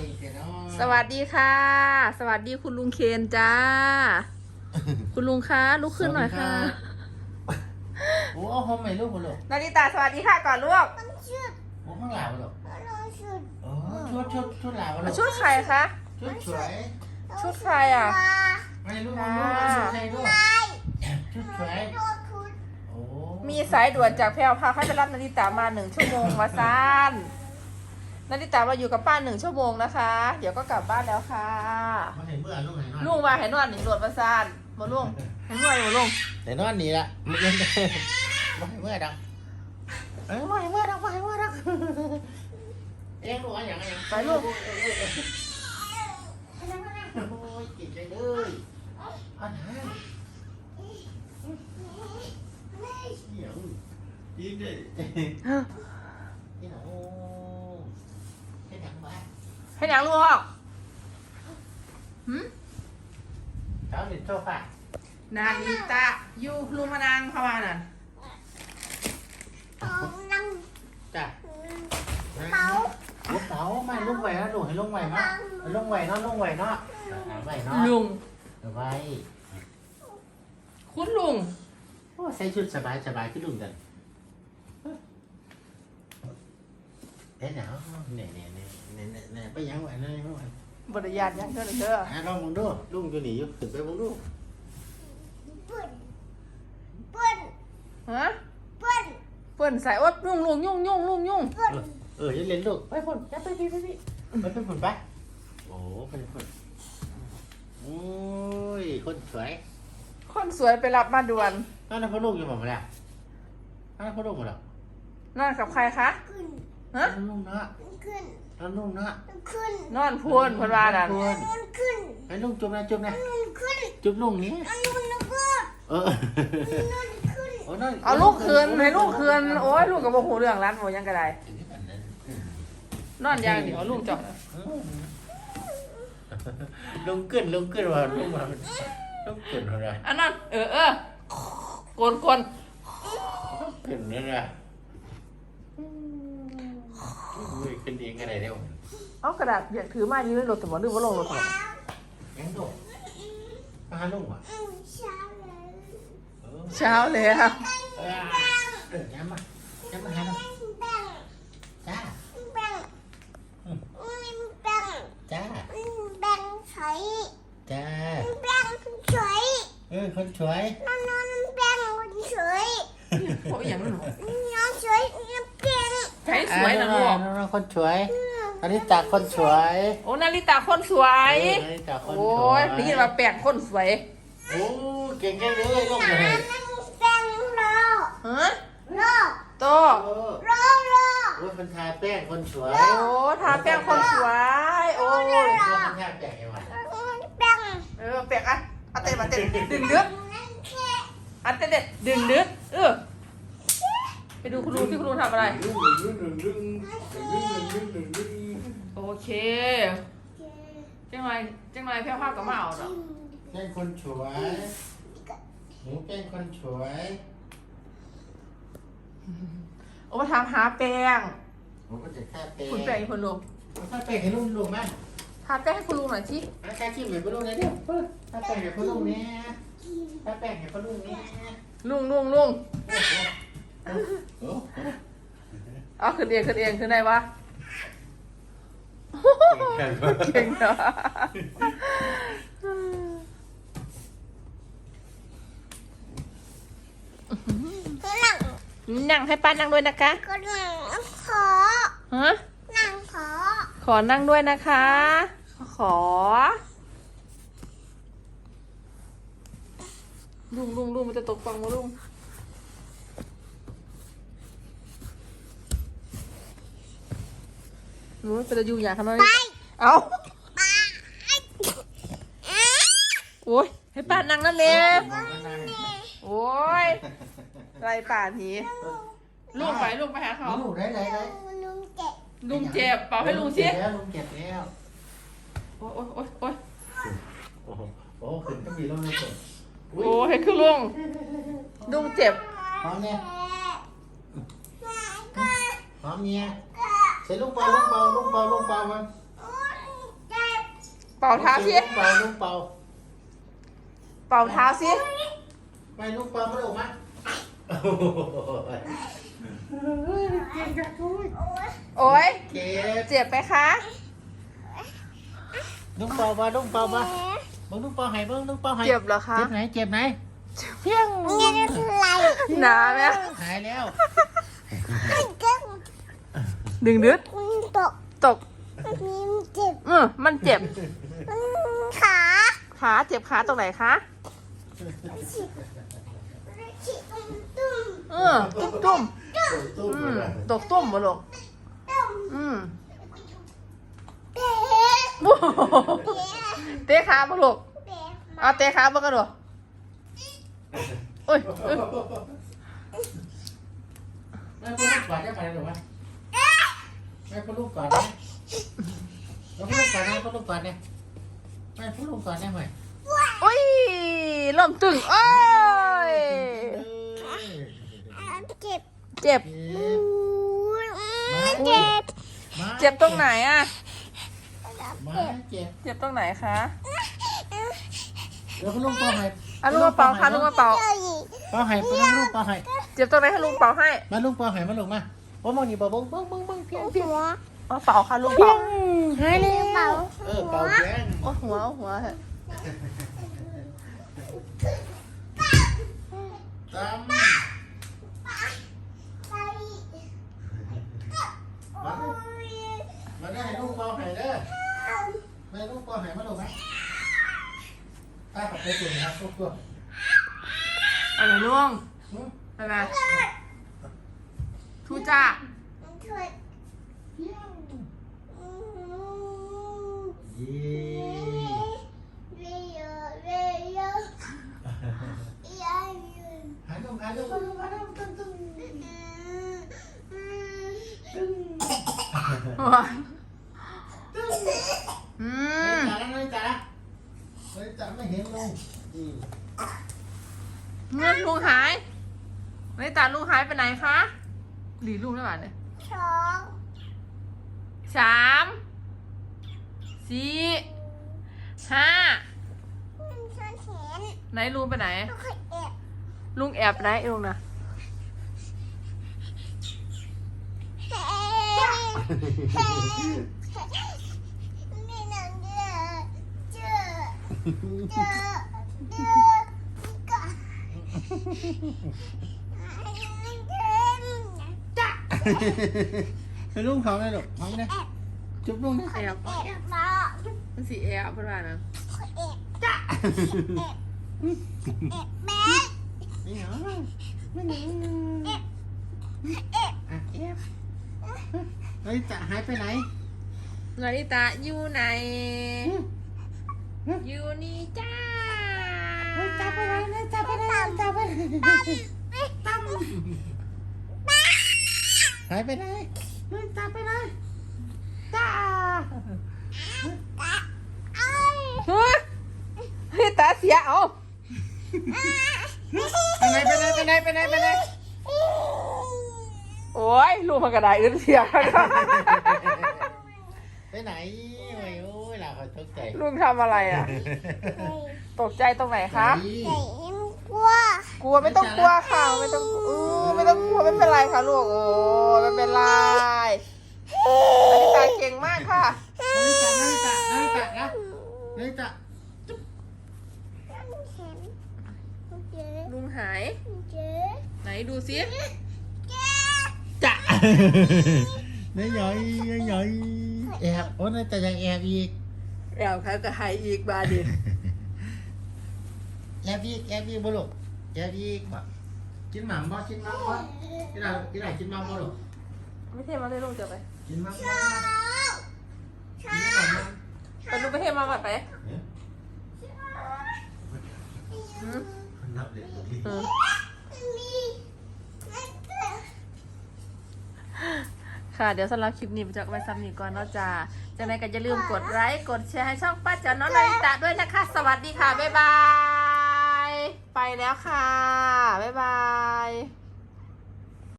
ดีเจ้าเนาะสวัสดีค่ะ สวัสดีคุณลุงเคนจ้า คุณลุงคะลุกขึ้นหน่อยค่ะ โอ้เอาห้องใหม่ลูกมาลูกนาริตาสวัสดีค่ะก่อนลูกโอ้ข้างหลังมาลูกโอ้ชุดชุดชุดหลังมาลูกชุดใครคะชุดสวยชุดใครอะไม่ลูกมาลูกชุดใครลูกชุดสวยโอ้มีสายด่วนจากแพรวพาให้ไปรับนาริตามาหนึ่งชั่วโมงมาซาน นาริตามาอยู่กับป้าหนึ่งชั่วโมงนะคะ เดี๋ยวก็กลับบ้านแล้วค่ะ มาเห็นเมื่อลูกไหนนอนลุงมาเห็นนอนหนิงโดดมาซานมาลุงเห็นนอนมาลุงไหนนอนนี่ละไม่เล่นมาเห็นเมื่อดังเอ้ยมาเห็นเมื่อดังมาเห็นเมื่อดังเอ็งลูกอะไรอย่างเงี้ยไปลูกโอ้ยกินใจเลยอันนั้นเหี่ยวกินเลยนี่หนูให้ดังบ้าน ให้หนังลูกหืมเช้าหนึ่งโซฟานาริตะอยู่ลุงมานางเข้ามาน่ะจ้ะเป๋าลูกเป๋าไม่ลูกไหวนะลูกให้ลูกไหวเนาะลูกไหวเนาะลูกไหวเนาะไหวเนาะลุงไหวคุณลุงโอ้ใส่ชุดสบายสบายขึ้นลุงกัน เอ๊ะหนาวเนี่ยเนี่ยเนี่ยเนี่ยเนี่ยไปยังไหวเลยไม่ไหวบริยานยังเด้อเด้ออะลองมองดูลุงอยู่นี่อยู่ขึ้นไปมองดูฮะเปิ่นใส่โอ๊ตลุงลุงยุ่งยุ่งลุงยุ่งเออเอออยังเล่นลูกไปพ่นอย่าไปพี่ไปพี่ไปไปพ่นไปโอ้ไปพ่นโอ้ยคนสวย คนสวยไปรับมาด่วนนั่นนะพ่อลูกอยู่หมดแล้วนั่นนะพ่อลูกหมดแล้วนอนกับใครคะ ฮะนั่นลูกเนาะนั่นลูกเนาะนอนพูนเพนว่านั่นพ่นไปลูกจุ๊บนะจุ๊บนะจุ๊บลุงนี้เออโอ้นั่นเอาลูกคืนให้ลูกคืนโอ้ยลูกกับโมโหเรื่องร้านโมยังกระไดนอนอยางเดียวลูกจอกลุงขึ้นลุงขึ้นว่าลุงมาลุงขึ้นอะไรอันนั้นเออเออโกนโกนขึ้นนี่นะ อุ้ยขึ้นเองอะไรเร็วเอากระดาษเบียกถือมายืนในรถสมอหรือว่าลงรถสมอยังโดดมาหาลุงวะเออเช้าเลยอะเออเออย้ำมาย้ำมาหาลุงจ้าจ้าจ้าเออคนสวยโอ้ยอย่างนั้นหนูใช้สวย นะลูกน้องๆคนสวยอันนี้จากคนสวยโอ้นาริตาคนสวยเอออันนี้จากคนโอ้สวยยนี่มาแปลงคนสวย โอ้เก่งแค่เลยลูกเลย ฮะโตเออโอ้ยคนทาแป้งคนสวยโอ้ทาแป้งคนสวย โอ้ยคนทาแป้งยังไงเออแป้งอะเอาเต็มมาเต็มดึงดึกอันเต็มเด็ดดึงดึกเออ ไปดูคุณลุงที่คุณลุงทำอะไร โอเคจังไรจังไรแพ้วภาพกับมาเอาเนาะแป้งคนสวยหนูแป้งคนสวยโอ้มาถามหาแป้งหนูก็จะทาแป้งคุณแป้งคุณลุงทาแป้งให้ลุงลุงไหมทาแป้งให้คุณลุงหน่อยสิอาการชิมเหมือนพ่อลุงเลยเดี๋ยวทาแป้งให้พ่อลุงเนี่ยทาแป้งให้พ่อลุงเนี่ยลุงลุงลุงโอ้โห เอาขึ้นเองขึ้นเองขึ้นได้ปะเก่งเก่งเนาะนั่งให้ป้านั่งด้วยนะคะฮะขอนั่งด้วยนะคะ ขอ ลุงลุงลุงมันจะตกฟังมาลุง หนูเป็นจะอยู่อย่างขนาดนี้เอาโอ้ยให้ป้านั่งนั่นเลยโอ้ยไรป่านี้ลุงไปลุงไปหาเขาลุงได้ได้ได้ลุงเจ็บเป่าให้ลุงสิแล้วลุงเจ็บแล้วโอ้ยโอ้ยโอ้ยโอ้โหโอ้ขึ้นก็มีลุงนะผมโอ้ยคือลุงลุงเจ็บพร้อมเนี่ยพร้อมเนี่ย ใส่ลูกเปล่าลูกเปล่าลูกเปล่าลูกเปล่ามาเป่าเท้าสิ ลูกเป่าลูกเป่าเป่าเท้าสิไปลูกเป่ามาลูกมาเก่งจังทุยโอ้ยเจ็บเจ็บไหมคะ ลูกเป่ามาลูกเป่ามาเบิ้งลูกเป่าให้เบิ้งลูกเป่าให้เจ็บเหรอคะ เจ็บไหนเจ็บไหนเพียงหนาไหมหายแล้ว ดึงดึดตกตกมีเจ็บเออมันเจ็บขาขาเจ็บขาตรงไหนคะ ฉีดฉีดตุ้มเออตุ้มตุ้มตู้อืมมตกตุ้มมาลงตุ้มอืมเป๊ะโอ้โหเตะขามาลูกเป๊ะเอาเตะขามากันดูโอ้ยเอ้ยแม่พูดลูกก่อนได้ไหมหรือวะ แม่พูดลูกก่อนได้แม่พูดลูกก่อนได้พูดลูกก่อนได้แม่พูดลูกก่อนได้ไหมโอ้ยล่มตึงโอ้ยเจ็บเจ็บ เจ็บ เจ็บตรงไหนอะมาเจ็บเจ็บตรงไหนคะเดี๋ยวพูดลูกเป่าให้อะลุงมาเป่าค่ะลุงมาเป่าเป่าให้พูดลูกลูกเป่าให้ เจ็บตรงไหนให้ลุงเป่าให้ มาลูกเป่าให้มาลูกมา ว่ามองนี่เป่าบ้งบ้งบ้งบ้งเพียงเพียงหัวเอาเป่าค่ะลุงเป่าหายเลยเป่าเออเป่าแจ้งโอ้หัวหัวเถอะตามมามาได้ให้ลูกเป่าให้เด้อแม่ลูกเป่าให้มาลูกไหมตาขับไปตัวนะครับลูกตัวเอาไหนลุงไปไหม ทูจ้าช่วยเยี่เรียเรียยายหายลูกหายลูกหายลูกหายลูกตึ้งตึ้งตึ้งอืเฮ้ยมจ๋าแล้วเฮ้ยจ๋าเฮ้ยจ๋าไม่เห็นลุงอืมเงินลุงหายไม่ตาลุงหายไปไหนคะ หลีลุงได้ป่ะเนี่ยสองสามสี่ห้าฉันเห็นไหนลุงไปไหนต้องเคยแอบลุงแอบไหนลุงนะเฮ้เฮ้นี่นังเจอเจอเจอเจอก็ จ้ะให้ลุงเขาเลยลูกเขาเนี่ยจุ๊บลุงเนี่แอบแอบมามันสีแอบเพื่อนว่านะแอบจ้ะแอบแอบแม่ไม่เหรอไม่เหรอแอบอะเอฟเฮ้ยจ๋าหายไปไหนนาริตาอยู่ไหนอยู่นี่จ้าจับไปเลยจับไปเลยจับไปเลยตั้ม หายไปไหนเฮ้ยจ๋าไปไหนจ้าไอ้เฮ้ยนาริตาเสียเอาไปไหนไปไหนไปไหนไปไหนไปไหนโอ้ยลุงมันกระไดอื่นเสียไปไหนโอ้ยโอ้ยเราเขาตกใจลุงทำอะไรอะ ตกใจตรงไหนคะไก่กลัว กลัวไม่ต้องกลัวค่ะ ไม่ต้องเออไม่ต้องกลัวไม่เป็นไรค่ะลูกเออไม่เป็นไรนาริตาเก่งมากค่ะนาฬิกานาฬิกานาฬิกานะนาฬิกาแข็งเจ๊ลุงหายเจ๊ไหนดูซิจ้าเนี่ยใหญ่เนี่ยใหญ่แอบโอ้ยแต่ยังแอบอีกแอบครับจะหายอีกบาดิแอบอีกแอบอีกบ่ลูก แอบอีกบ่กินหม่ำบ่กินหม่ำบ่กินอะไรกินอะไรกินหม่ำบ่ลูกไม่เทมาเลยลูกจะไปกินหม่ำบ่เช้ากินหม่ำบ่ไปลูกไปเทมาก่อนไปเอ๊ะอืมนับเด็กตรงนี้อืมมีนั่นก็ค่ะ เดี๋ยวสำหรับคลิปนี้ไปจะไปซ้ำอีกก่อนเนาะจ้าจากนั้นก็อย่าลืมกดไลค์กดแชร์ให้ช่องป้าจ๋าน้องนาริตะด้วยนะคะ สวัสดีค่ะ บ๊ายบายไป แล้วค่ะ บ๊ายบาย